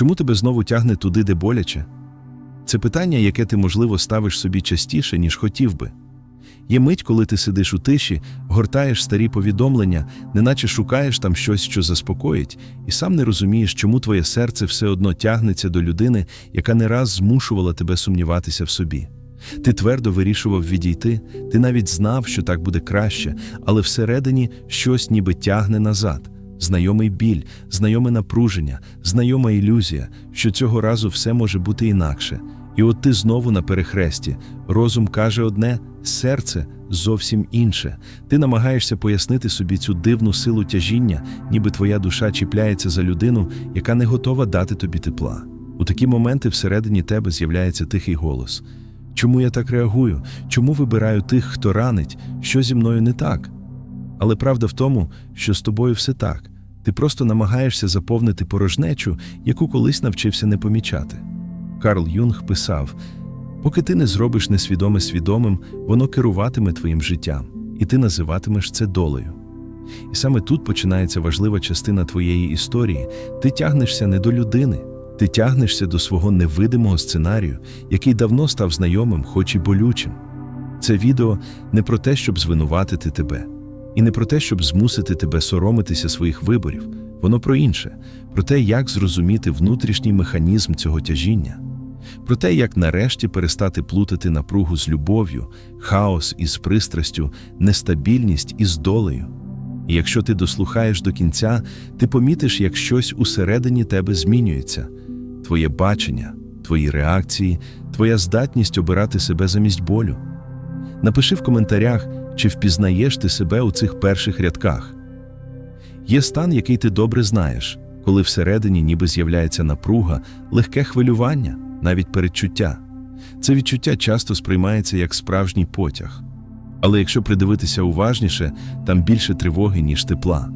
Чому тебе знову тягне туди, де боляче? Це питання, яке ти, можливо, ставиш собі частіше, ніж хотів би. Є мить, коли ти сидиш у тиші, гортаєш старі повідомлення, неначе шукаєш там щось, що заспокоїть, і сам не розумієш, чому твоє серце все одно тягнеться до людини, яка не раз змушувала тебе сумніватися в собі. Ти твердо вирішував відійти, ти навіть знав, що так буде краще, але всередині щось ніби тягне назад. Знайомий біль, знайоме напруження, знайома ілюзія, що цього разу все може бути інакше. І от ти знову на перехресті. Розум каже одне, серце зовсім інше. Ти намагаєшся пояснити собі цю дивну силу тяжіння, ніби твоя душа чіпляється за людину, яка не готова дати тобі тепла. У такі моменти всередині тебе з'являється тихий голос. Чому я так реагую? Чому вибираю тих, хто ранить? Що зі мною не так? Але правда в тому, що з тобою все так. Ти просто намагаєшся заповнити порожнечу, яку колись навчився не помічати. Карл Юнг писав: поки ти не зробиш несвідоме свідомим, воно керуватиме твоїм життям, і ти називатимеш це долею. І саме тут починається важлива частина твоєї історії. Ти тягнешся не до людини, ти тягнешся до свого невидимого сценарію, який давно став знайомим, хоч і болючим. Це відео не про те, щоб звинуватити тебе, і не про те, щоб змусити тебе соромитися своїх виборів. Воно про інше, про те, як зрозуміти внутрішній механізм цього тяжіння, про те, як нарешті перестати плутати напругу з любов'ю, хаос із пристрастю, нестабільність із долею. І якщо ти дослухаєш до кінця, ти помітиш, як щось усередині тебе змінюється твоє бачення, твої реакції, твоя здатність обирати себе замість болю. Напиши в коментарях, чи впізнаєш ти себе у цих перших рядках. Є стан, який ти добре знаєш, коли всередині ніби з'являється напруга, легке хвилювання, навіть передчуття. Це відчуття часто сприймається як справжній потяг. Але якщо придивитися уважніше, там більше тривоги, ніж тепла.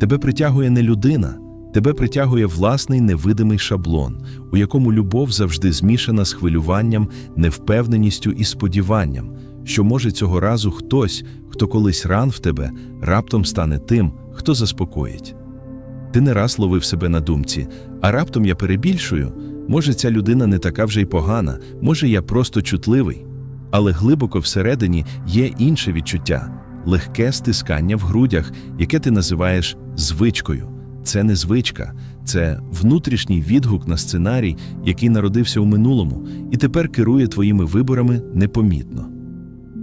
Тебе притягує не людина, тебе притягує власний невидимий шаблон, у якому любов завжди змішана з хвилюванням, невпевненістю і сподіванням, що може цього разу хтось, хто колись ран в тебе, раптом стане тим, хто заспокоїть. Ти не раз ловив себе на думці, а раптом я перебільшую, може, ця людина не така вже й погана, може, я просто чутливий. Але глибоко всередині є інше відчуття легке стискання в грудях, яке ти називаєш звичкою. Це не звичка, це внутрішній відгук на сценарій, який народився у минулому, і тепер керує твоїми виборами непомітно.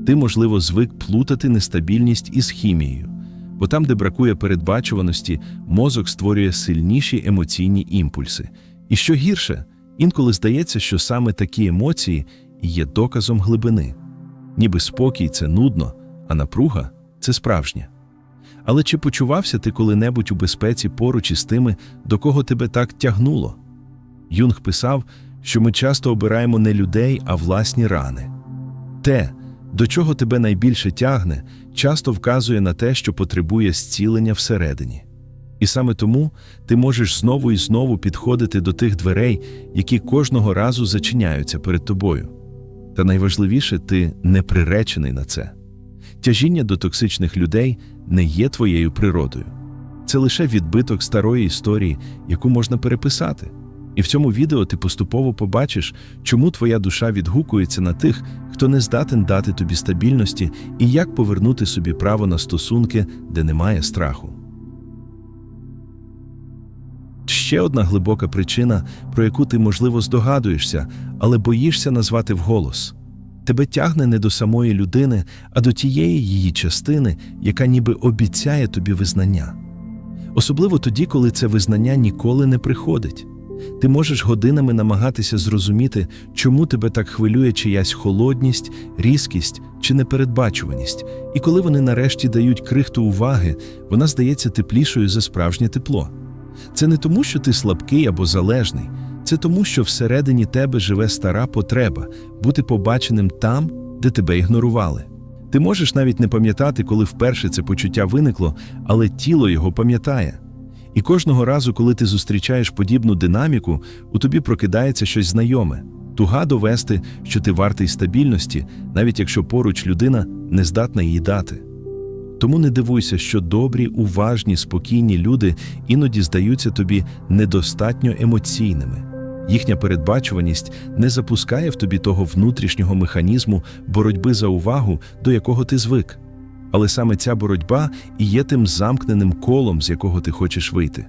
Ти, можливо, звик плутати нестабільність із хімією, бо там, де бракує передбачуваності, мозок створює сильніші емоційні імпульси. І що гірше, інколи здається, що саме такі емоції є доказом глибини. Ніби спокій це нудно, а напруга це справжнє. Але чи почувався ти коли-небудь у безпеці поруч із тими, до кого тебе так тягнуло? Юнг писав, що ми часто обираємо не людей, а власні рани. Те, до чого тебе найбільше тягне, часто вказує на те, що потребує зцілення всередині. І саме тому ти можеш знову і знову підходити до тих дверей, які кожного разу зачиняються перед тобою. Та найважливіше, ти не приречений на це. Тяжіння до токсичних людей не є твоєю природою. Це лише відбиток старої історії, яку можна переписати. І в цьому відео ти поступово побачиш, чому твоя душа відгукується на тих, хто не здатен дати тобі стабільності, і як повернути собі право на стосунки, де немає страху. Ще одна глибока причина, про яку ти, можливо, здогадуєшся, але боїшся назвати вголос. Тебе тягне не до самої людини, а до тієї її частини, яка ніби обіцяє тобі визнання. Особливо тоді, коли це визнання ніколи не приходить. Ти можеш годинами намагатися зрозуміти, чому тебе так хвилює чиясь холодність, різкість чи непередбачуваність, і коли вони нарешті дають крихту уваги, вона здається теплішою за справжнє тепло. Це не тому, що ти слабкий або залежний, це тому, що всередині тебе живе стара потреба бути побаченим там, де тебе ігнорували. Ти можеш навіть не пам'ятати, коли вперше це почуття виникло, але тіло його пам'ятає. І кожного разу, коли ти зустрічаєш подібну динаміку, у тобі прокидається щось знайоме, туга довести, що ти вартий стабільності, навіть якщо поруч людина не здатна її дати. Тому не дивуйся, що добрі, уважні, спокійні люди іноді здаються тобі недостатньо емоційними. Їхня передбачуваність не запускає в тобі того внутрішнього механізму боротьби за увагу, до якого ти звик. Але саме ця боротьба і є тим замкненим колом, з якого ти хочеш вийти.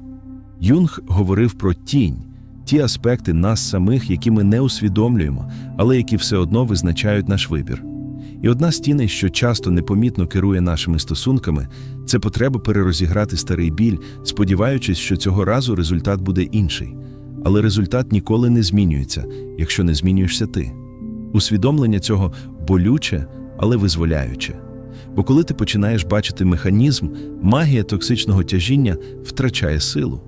Юнг говорив про тінь, ті аспекти нас самих, які ми не усвідомлюємо, але які все одно визначають наш вибір. І одна з тіней, що часто непомітно керує нашими стосунками, це потреба перерозіграти старий біль, сподіваючись, що цього разу результат буде інший. Але результат ніколи не змінюється, якщо не змінюєшся ти. Усвідомлення цього болюче, але визволяюче. Бо коли ти починаєш бачити механізм, магія токсичного тяжіння втрачає силу.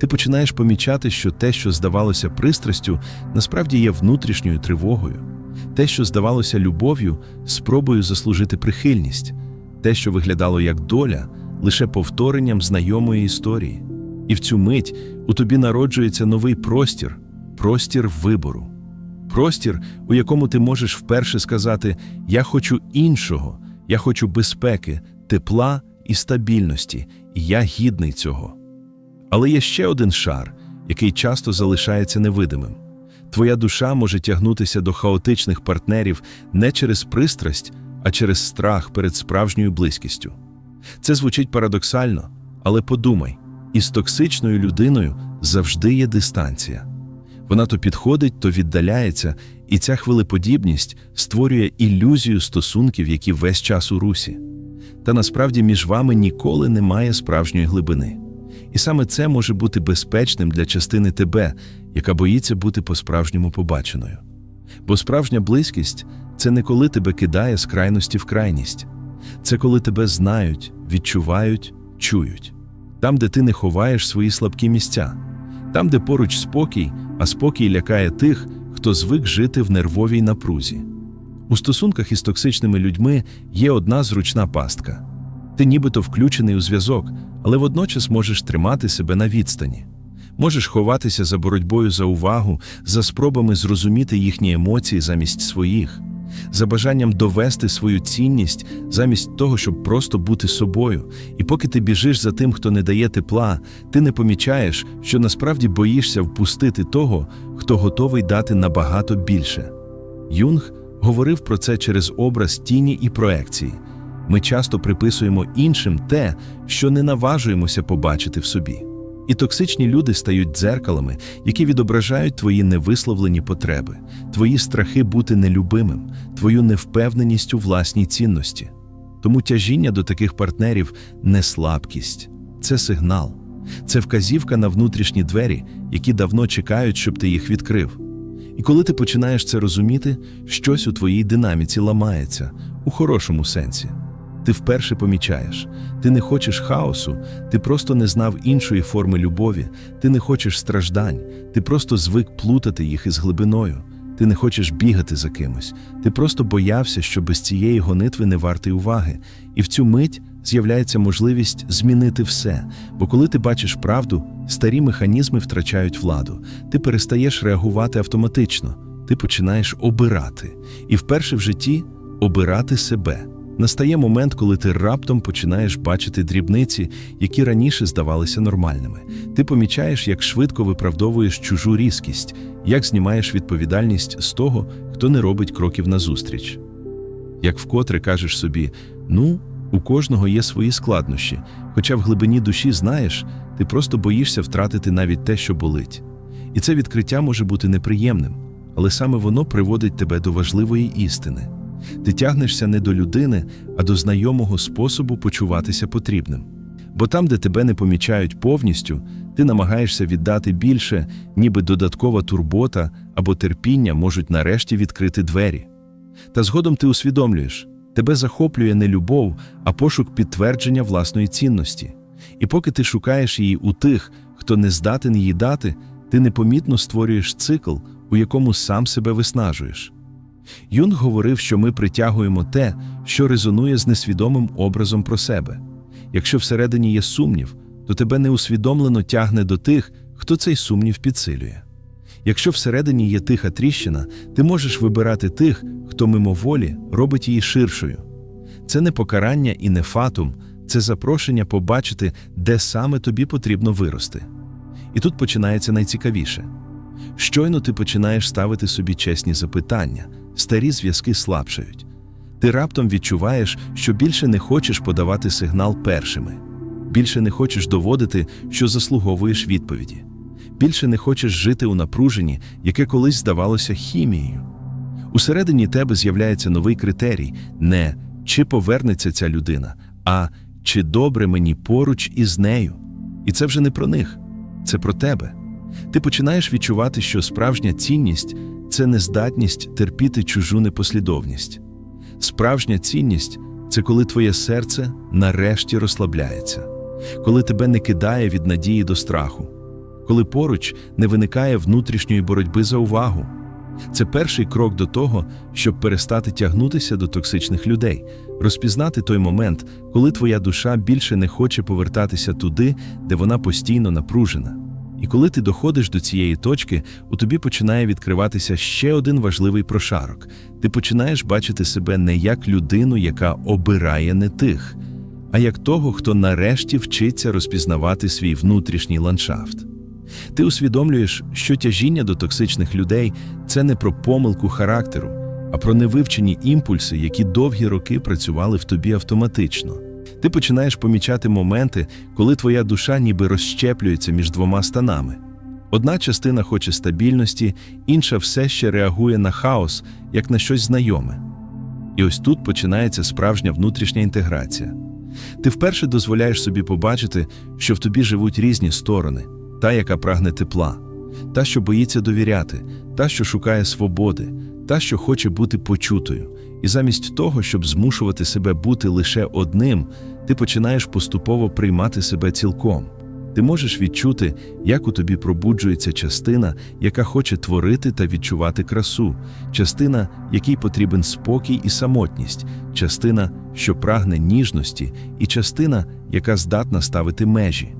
Ти починаєш помічати, що те, що здавалося пристрастю, насправді є внутрішньою тривогою. Те, що здавалося любов'ю, спробою заслужити прихильність, те, що виглядало як доля, лише повторенням знайомої історії. І в цю мить у тобі народжується новий простір простір вибору. Простір, у якому ти можеш вперше сказати: Я хочу іншого, я хочу безпеки, тепла і стабільності, і я гідний цього. Але є ще один шар, який часто залишається невидимим. Твоя душа може тягнутися до хаотичних партнерів не через пристрасть, а через страх перед справжньою близькістю. Це звучить парадоксально, але подумай: із токсичною людиною завжди є дистанція. Вона то підходить, то віддаляється, і ця хвилеподібність створює ілюзію стосунків, які весь час у русі. Та насправді між вами ніколи немає справжньої глибини. І саме це може бути безпечним для частини тебе, яка боїться бути по-справжньому побаченою. Бо справжня близькість це не коли тебе кидає з крайності в крайність, це коли тебе знають, відчувають, чують. Там, де ти не ховаєш свої слабкі місця, там, де поруч спокій, а спокій лякає тих, хто звик жити в нервовій напрузі. У стосунках із токсичними людьми є одна зручна пастка. Ти нібито включений у зв'язок, але водночас можеш тримати себе на відстані. Можеш ховатися за боротьбою за увагу, за спробами зрозуміти їхні емоції замість своїх, за бажанням довести свою цінність замість того, щоб просто бути собою. І поки ти біжиш за тим, хто не дає тепла, ти не помічаєш, що насправді боїшся впустити того, хто готовий дати набагато більше. Юнг говорив про це через образ тіні і проекції. Ми часто приписуємо іншим те, що не наважуємося побачити в собі. І токсичні люди стають дзеркалами, які відображають твої невисловлені потреби, твої страхи бути нелюбимим, твою невпевненість у власній цінності. Тому тяжіння до таких партнерів не слабкість, це сигнал, це вказівка на внутрішні двері, які давно чекають, щоб ти їх відкрив. І коли ти починаєш це розуміти, щось у твоїй динаміці ламається у хорошому сенсі. Ти вперше помічаєш, ти не хочеш хаосу, ти просто не знав іншої форми любові, ти не хочеш страждань, ти просто звик плутати їх із глибиною, ти не хочеш бігати за кимось, ти просто боявся, що без цієї гонитви не вартий уваги, і в цю мить з'являється можливість змінити все. Бо коли ти бачиш правду, старі механізми втрачають владу, ти перестаєш реагувати автоматично, ти починаєш обирати, і вперше в житті обирати себе. Настає момент, коли ти раптом починаєш бачити дрібниці, які раніше здавалися нормальними. Ти помічаєш, як швидко виправдовуєш чужу різкість, як знімаєш відповідальність з того, хто не робить кроків назустріч. Як вкотре кажеш собі: ну, у кожного є свої складнощі, хоча в глибині душі знаєш, ти просто боїшся втратити навіть те, що болить. І це відкриття може бути неприємним, але саме воно приводить тебе до важливої істини. Ти тягнешся не до людини, а до знайомого способу почуватися потрібним. Бо там, де тебе не помічають повністю, ти намагаєшся віддати більше, ніби додаткова турбота або терпіння можуть нарешті відкрити двері. Та згодом ти усвідомлюєш, тебе захоплює не любов, а пошук підтвердження власної цінності. І поки ти шукаєш її у тих, хто не здатен її дати, ти непомітно створюєш цикл, у якому сам себе виснажуєш. Юнг говорив, що ми притягуємо те, що резонує з несвідомим образом про себе. Якщо всередині є сумнів, то тебе неусвідомлено тягне до тих, хто цей сумнів підсилює. Якщо всередині є тиха тріщина, ти можеш вибирати тих, хто мимоволі робить її ширшою. Це не покарання і не фатум, це запрошення побачити, де саме тобі потрібно вирости. І тут починається найцікавіше. Щойно ти починаєш ставити собі чесні запитання, старі зв'язки слабшають. Ти раптом відчуваєш, що більше не хочеш подавати сигнал першими, більше не хочеш доводити, що заслуговуєш відповіді, більше не хочеш жити у напруженні, яке колись здавалося хімією. Усередині тебе з'являється новий критерій не чи повернеться ця людина, а чи добре мені поруч із нею. І це вже не про них, це про тебе. Ти починаєш відчувати, що справжня цінність це не здатність терпіти чужу непослідовність. Справжня цінність це коли твоє серце нарешті розслабляється, коли тебе не кидає від надії до страху, коли поруч не виникає внутрішньої боротьби за увагу. Це перший крок до того, щоб перестати тягнутися до токсичних людей, розпізнати той момент, коли твоя душа більше не хоче повертатися туди, де вона постійно напружена. І коли ти доходиш до цієї точки, у тобі починає відкриватися ще один важливий прошарок. Ти починаєш бачити себе не як людину, яка обирає не тих, а як того, хто нарешті вчиться розпізнавати свій внутрішній ландшафт. Ти усвідомлюєш, що тяжіння до токсичних людей це не про помилку характеру, а про невивчені імпульси, які довгі роки працювали в тобі автоматично. Ти починаєш помічати моменти, коли твоя душа ніби розщеплюється між двома станами. Одна частина хоче стабільності, інша все ще реагує на хаос, як на щось знайоме. І ось тут починається справжня внутрішня інтеграція. Ти вперше дозволяєш собі побачити, що в тобі живуть різні сторони та, яка прагне тепла, та, що боїться довіряти, та, що шукає свободи, та, що хоче бути почутою. І замість того, щоб змушувати себе бути лише одним, ти починаєш поступово приймати себе цілком. Ти можеш відчути, як у тобі пробуджується частина, яка хоче творити та відчувати красу, частина, якій потрібен спокій і самотність, частина, що прагне ніжності, і частина, яка здатна ставити межі.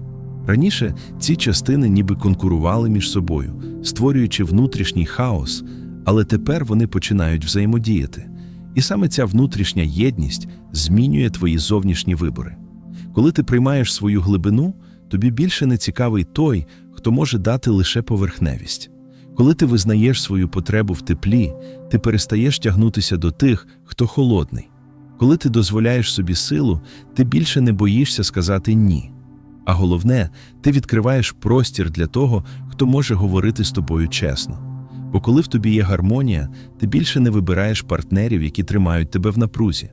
Раніше ці частини ніби конкурували між собою, створюючи внутрішній хаос, але тепер вони починають взаємодіяти. І саме ця внутрішня єдність змінює твої зовнішні вибори. Коли ти приймаєш свою глибину, тобі більше не цікавий той, хто може дати лише поверхневість. Коли ти визнаєш свою потребу в теплі, ти перестаєш тягнутися до тих, хто холодний. Коли ти дозволяєш собі силу, ти більше не боїшся сказати ні. А головне, ти відкриваєш простір для того, хто може говорити з тобою чесно. Бо коли в тобі є гармонія, ти більше не вибираєш партнерів, які тримають тебе в напрузі.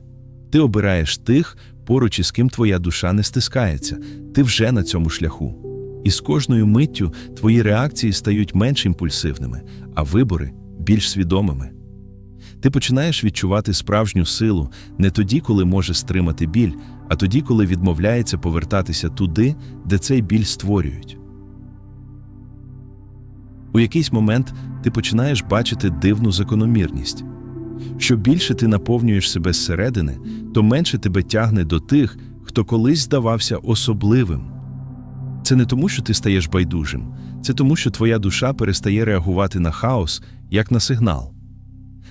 Ти обираєш тих, поруч із ким твоя душа не стискається, ти вже на цьому шляху. І з кожною миттю твої реакції стають менш імпульсивними, а вибори більш свідомими. Ти починаєш відчувати справжню силу не тоді, коли може стримати біль, а тоді, коли відмовляється повертатися туди, де цей біль створюють. У якийсь момент ти починаєш бачити дивну закономірність. Що більше ти наповнюєш себе зсередини, то менше тебе тягне до тих, хто колись здавався особливим. Це не тому, що ти стаєш байдужим, це тому, що твоя душа перестає реагувати на хаос як на сигнал.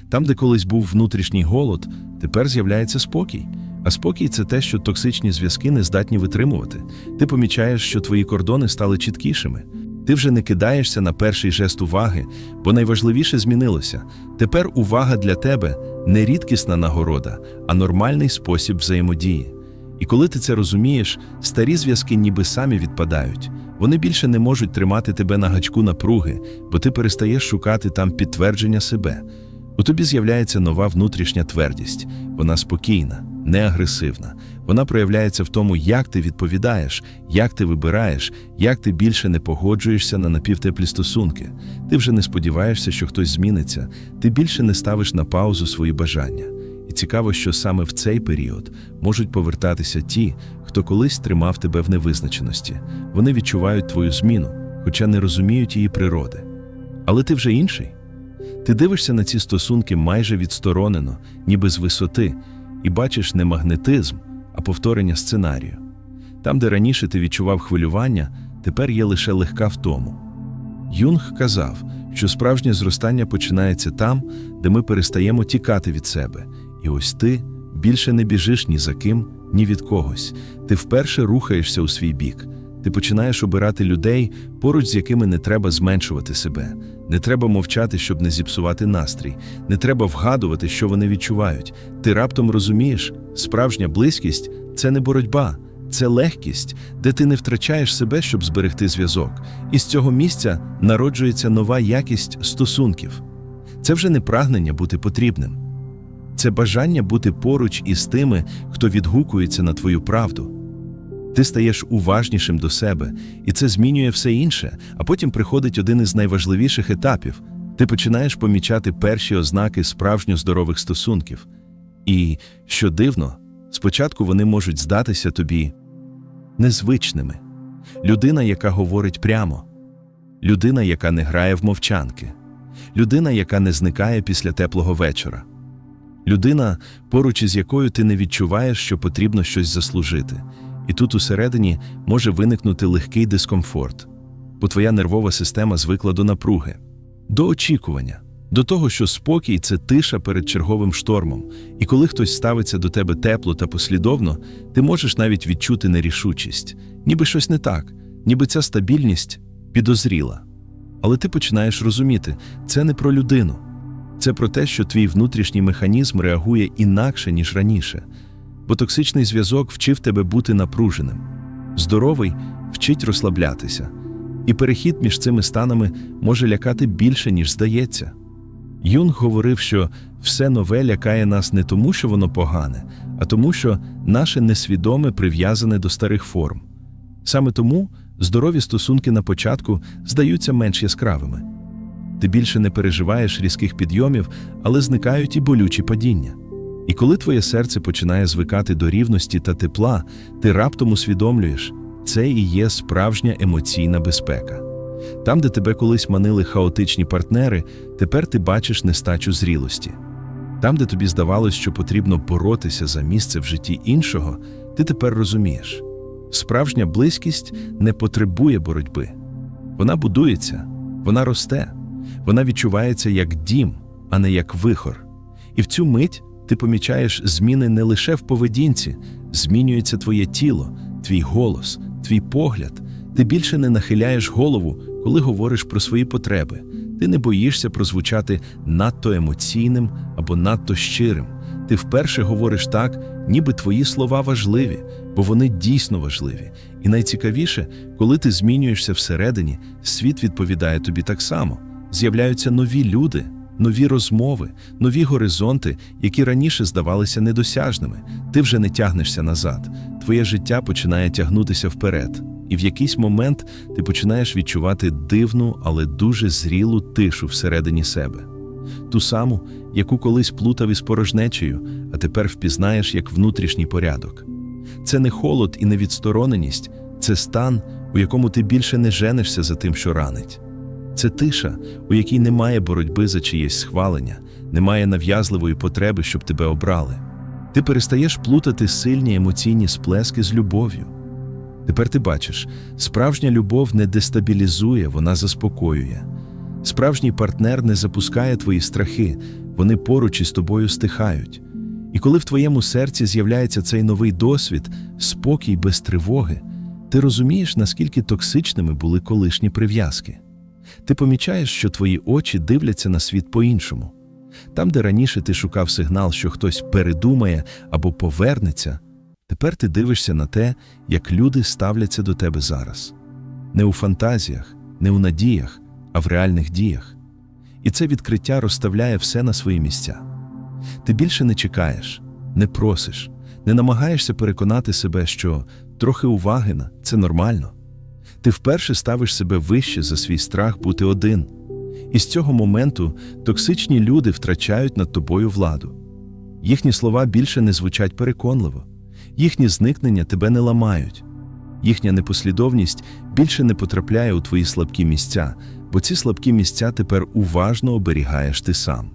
Там, де колись був внутрішній голод, тепер з'являється спокій. А спокій це те, що токсичні зв'язки не здатні витримувати. Ти помічаєш, що твої кордони стали чіткішими. Ти вже не кидаєшся на перший жест уваги, бо найважливіше змінилося. Тепер увага для тебе не рідкісна нагорода, а нормальний спосіб взаємодії. І коли ти це розумієш, старі зв'язки ніби самі відпадають. Вони більше не можуть тримати тебе на гачку напруги, бо ти перестаєш шукати там підтвердження себе. У тобі з'являється нова внутрішня твердість, вона спокійна, не агресивна. Вона проявляється в тому, як ти відповідаєш, як ти вибираєш, як ти більше не погоджуєшся на напівтеплі стосунки. Ти вже не сподіваєшся, що хтось зміниться, ти більше не ставиш на паузу свої бажання. І цікаво, що саме в цей період можуть повертатися ті, хто колись тримав тебе в невизначеності. Вони відчувають твою зміну, хоча не розуміють її природи. Але ти вже інший. Ти дивишся на ці стосунки майже відсторонено, ніби з висоти, і бачиш не магнетизм, а повторення сценарію. Там, де раніше ти відчував хвилювання, тепер є лише легка втому. Юнг казав, що справжнє зростання починається там, де ми перестаємо тікати від себе, і ось ти більше не біжиш ні за ким, ні від когось. Ти вперше рухаєшся у свій бік. Ти починаєш обирати людей, поруч з якими не треба зменшувати себе, не треба мовчати, щоб не зіпсувати настрій, не треба вгадувати, що вони відчувають. Ти раптом розумієш, справжня близькість це не боротьба, це легкість, де ти не втрачаєш себе, щоб зберегти зв'язок. І з цього місця народжується нова якість стосунків. Це вже не прагнення бути потрібним. Це бажання бути поруч із тими, хто відгукується на твою правду. Ти стаєш уважнішим до себе, і це змінює все інше, а потім приходить один із найважливіших етапів. Ти починаєш помічати перші ознаки справжньо здорових стосунків. І, що дивно, спочатку вони можуть здатися тобі незвичними. Людина, яка говорить прямо, людина, яка не грає в мовчанки, людина, яка не зникає після теплого вечора, людина, поруч із якою ти не відчуваєш, що потрібно щось заслужити. І тут усередині може виникнути легкий дискомфорт, бо твоя нервова система звикла до напруги, до очікування, до того, що спокій це тиша перед черговим штормом, і коли хтось ставиться до тебе тепло та послідовно, ти можеш навіть відчути нерішучість, ніби щось не так, ніби ця стабільність підозріла. Але ти починаєш розуміти, це не про людину, це про те, що твій внутрішній механізм реагує інакше, ніж раніше бо токсичний зв'язок вчив тебе бути напруженим. Здоровий вчить розслаблятися, і перехід між цими станами може лякати більше, ніж здається. Юнг говорив, що все нове лякає нас не тому, що воно погане, а тому, що наше несвідоме прив'язане до старих форм. Саме тому здорові стосунки на початку здаються менш яскравими. Ти більше не переживаєш різких підйомів, але зникають і болючі падіння. І коли твоє серце починає звикати до рівності та тепла, ти раптом усвідомлюєш, це і є справжня емоційна безпека. Там, де тебе колись манили хаотичні партнери, тепер ти бачиш нестачу зрілості. Там, де тобі здавалось, що потрібно боротися за місце в житті іншого, ти тепер розумієш. Справжня близькість не потребує боротьби. Вона будується, вона росте, вона відчувається як дім, а не як вихор. І в цю мить ти помічаєш зміни не лише в поведінці, змінюється твоє тіло, твій голос, твій погляд. Ти більше не нахиляєш голову, коли говориш про свої потреби. Ти не боїшся прозвучати надто емоційним або надто щирим. Ти вперше говориш так, ніби твої слова важливі, бо вони дійсно важливі. І найцікавіше, коли ти змінюєшся всередині, світ відповідає тобі так само. З'являються нові люди нові розмови, нові горизонти, які раніше здавалися недосяжними. Ти вже не тягнешся назад. Твоє життя починає тягнутися вперед. І в якийсь момент ти починаєш відчувати дивну, але дуже зрілу тишу всередині себе. Ту саму, яку колись плутав із порожнечею, а тепер впізнаєш як внутрішній порядок. Це не холод і не відстороненість, це стан, у якому ти більше не женишся за тим, що ранить. Це тиша, у якій немає боротьби за чиєсь схвалення, немає нав'язливої потреби, щоб тебе обрали. Ти перестаєш плутати сильні емоційні сплески з любов'ю. Тепер ти бачиш, справжня любов не дестабілізує, вона заспокоює. Справжній партнер не запускає твої страхи, вони поруч із тобою стихають. І коли в твоєму серці з'являється цей новий досвід, спокій без тривоги, ти розумієш, наскільки токсичними були колишні прив'язки. Ти помічаєш, що твої очі дивляться на світ по-іншому. Там, де раніше ти шукав сигнал, що хтось передумає або повернеться, тепер ти дивишся на те, як люди ставляться до тебе зараз. Не у фантазіях, не у надіях, а в реальних діях. І це відкриття розставляє все на свої місця. Ти більше не чекаєш, не просиш, не намагаєшся переконати себе, що трохи уваги на це нормально ти вперше ставиш себе вище за свій страх бути один. І з цього моменту токсичні люди втрачають над тобою владу. Їхні слова більше не звучать переконливо, їхні зникнення тебе не ламають, їхня непослідовність більше не потрапляє у твої слабкі місця, бо ці слабкі місця тепер уважно оберігаєш ти сам.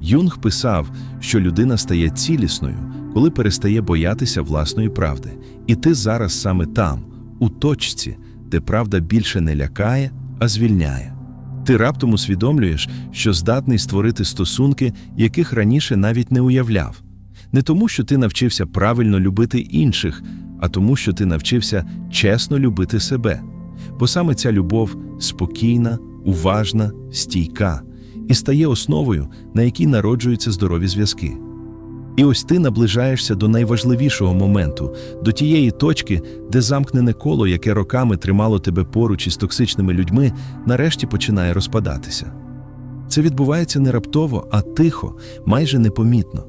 Юнг писав, що людина стає цілісною, коли перестає боятися власної правди, і ти зараз саме там, у точці, де правда більше не лякає, а звільняє. Ти раптом усвідомлюєш, що здатний створити стосунки, яких раніше навіть не уявляв, не тому, що ти навчився правильно любити інших, а тому, що ти навчився чесно любити себе. Бо саме ця любов спокійна, уважна, стійка і стає основою, на якій народжуються здорові зв'язки. І ось ти наближаєшся до найважливішого моменту, до тієї точки, де замкнене коло, яке роками тримало тебе поруч із токсичними людьми, нарешті починає розпадатися. Це відбувається не раптово, а тихо, майже непомітно.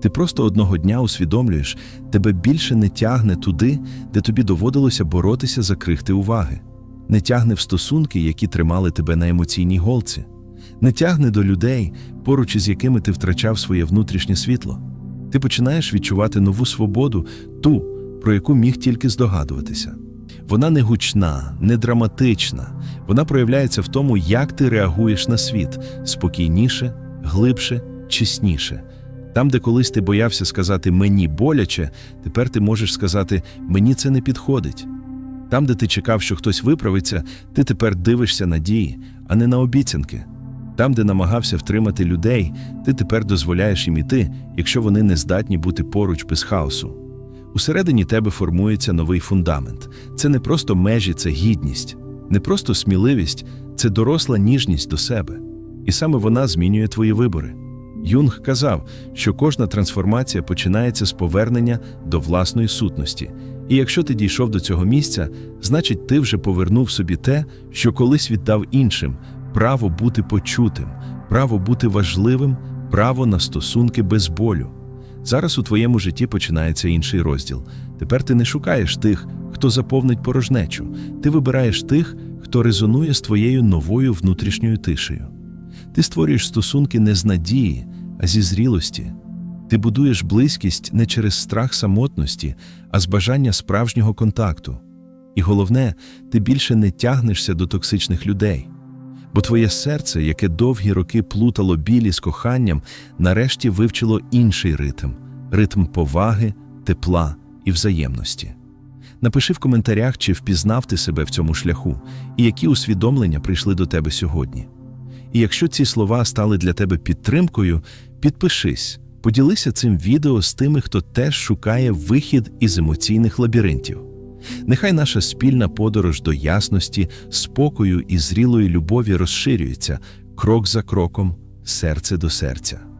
Ти просто одного дня усвідомлюєш, тебе більше не тягне туди, де тобі доводилося боротися за крихти уваги, не тягне в стосунки, які тримали тебе на емоційній голці, не тягне до людей, поруч із якими ти втрачав своє внутрішнє світло. Ти починаєш відчувати нову свободу, ту, про яку міг тільки здогадуватися. Вона не гучна, не драматична. Вона проявляється в тому, як ти реагуєш на світ спокійніше, глибше, чесніше. Там, де колись ти боявся сказати мені боляче, тепер ти можеш сказати мені це не підходить. Там, де ти чекав, що хтось виправиться, ти тепер дивишся на дії, а не на обіцянки. Там, де намагався втримати людей, ти тепер дозволяєш їм іти, якщо вони не здатні бути поруч без хаосу. Усередині тебе формується новий фундамент. Це не просто межі, це гідність, не просто сміливість, це доросла ніжність до себе. І саме вона змінює твої вибори. Юнг казав, що кожна трансформація починається з повернення до власної сутності. І якщо ти дійшов до цього місця, значить ти вже повернув собі те, що колись віддав іншим право бути почутим, право бути важливим, право на стосунки без болю. Зараз у твоєму житті починається інший розділ. Тепер ти не шукаєш тих, хто заповнить порожнечу, ти вибираєш тих, хто резонує з твоєю новою внутрішньою тишею. Ти створюєш стосунки не з надії, а зі зрілості. Ти будуєш близькість не через страх самотності, а з бажання справжнього контакту. І головне, ти більше не тягнешся до токсичних людей. Бо твоє серце, яке довгі роки плутало білі з коханням, нарешті вивчило інший ритм ритм поваги, тепла і взаємності. Напиши в коментарях, чи впізнав ти себе в цьому шляху, і які усвідомлення прийшли до тебе сьогодні. І якщо ці слова стали для тебе підтримкою, підпишись, поділися цим відео з тими, хто теж шукає вихід із емоційних лабіринтів. Нехай наша спільна подорож до ясності, спокою і зрілої любові розширюється крок за кроком, серце до серця.